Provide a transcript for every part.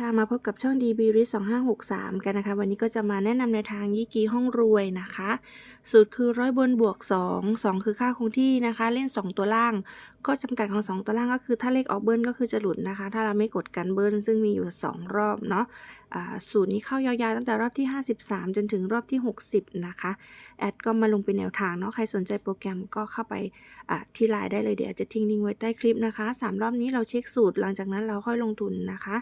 ค่ะมาพบกับช่อง DB r i 2563กันนะคะ วันนี้ก็จะมาแนะนำในทางยี่กีห้องรวยนะคะ สูตรคือร้อยบนบวก2 2คือค่าคงที่นะคะ เล่น2ตัวล่าง ก็จำกัดของ2ตัวล่างก็คือถ้าเลขออกเบิ้ลก็คือจะหลุดนะคะ ถ้าเราไม่กดกันเบิ้ลซึ่งมีอยู่2รอบเนาะอ่าสูตรนี้เข้ายาวๆตั้งแต่รอบที่53จนถึงรอบที่60นะคะแอดก็มาลงเป็นแนวทางเนาะใครสนใจโปรแกรมก็เข้าไปที่ไลน์ได้เลยเดี๋ยวจจะทิ้งลิงก์ไว้ใต้คลิปนะคะ3รอบนี้เราเช็คสูตรหลังจากนั้นเราค่อยลงทุนนะคะ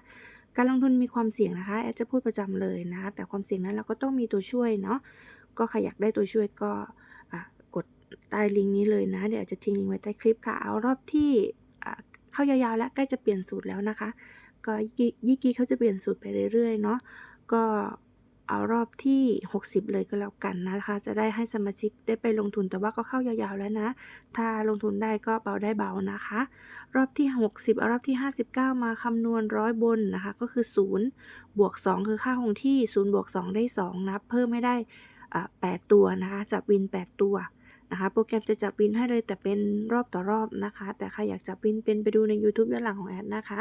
การลงทุนมีความเสี่ยงนะคะแอดจะพูดประจำเลยนะคะแต่ความเสี่ยงนั้นเราก็ต้องมีตัวช่วยเนาะก็ใครอยากได้ตัวช่วยก็กดใต้ลิงก์นี้เลยนะเดี๋ยวอาจจะทิ้งลิงก์ไว้ใต้คลิปค่ะ เอารอบที่เข้ายาวๆ แล้วใกล้จะเปลี่ยนสูตรแล้วนะคะ ก็ยี่กี้เขาจะเปลี่ยนสูตรไปเรื่อยๆเนาะก็ เอารอบที่ 60 เลยก็แล้วกันนะคะ จะได้ให้สมาชิกได้ไปลงทุนแต่ว่าก็เข้ายาวๆแล้วนะ ถ้าลงทุนได้ก็เบาได้เบานะคะ รอบที่ 60เอารอบที่ 59 มาคำนวณร้อยบนนะคะ ก็คือ 0 บวก 2 คือค่าคงที่ 0 บวก 2 ได้ 2นับเพิ่มไม่ได้ 8 ตัวนะคะ จับวิน 8 ตัว นะคะ โปรแกรมจะจับวินให้เลยแต่เป็นรอบต่อรอบนะคะ แต่ใครอยากจับวินเป็นไปดูใน YouTube ย้อนหลังของแอดนะคะ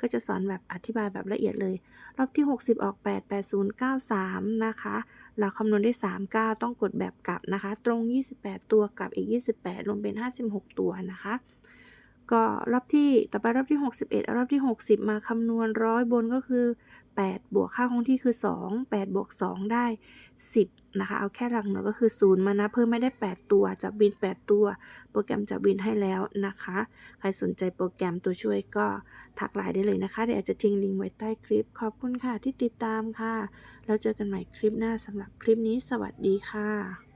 ก็จะสอนแบบอธิบายแบบละเอียดเลย รอบที่ 60 ออก 8 8 0 9 3 นะคะ เราคำนวณได้ 3 9 ต้องกดแบบกลับนะคะ ตรง 28 ตัวกลับอีก 28 รวมเป็น 56 ตัวนะคะ ก็รอบที่ต่อไปรอบที่ 61เอารอบที่ 60 มาคำนวณร้อยบนก็คือ 8 บวกค่าคงที่คือ 2 8 บวก 2 ได้ 10 นะคะ เอาแค่หลักหน่วยก็คือ 0 มานะ เพิ่มไม่ได้ 8 ตัว จับบิน 8 ตัว โปรแกรมจับบินให้แล้วนะคะ ใครสนใจโปรแกรมตัวช่วยก็ทักไลน์ได้เลยนะคะ เดี๋ยวอาจจะทิ้งลิงก์ไว้ใต้คลิป ขอบคุณค่ะที่ติดตามค่ะ แล้วเจอกันใหม่คลิปหน้าสำหรับคลิปนี้ สวัสดีค่ะ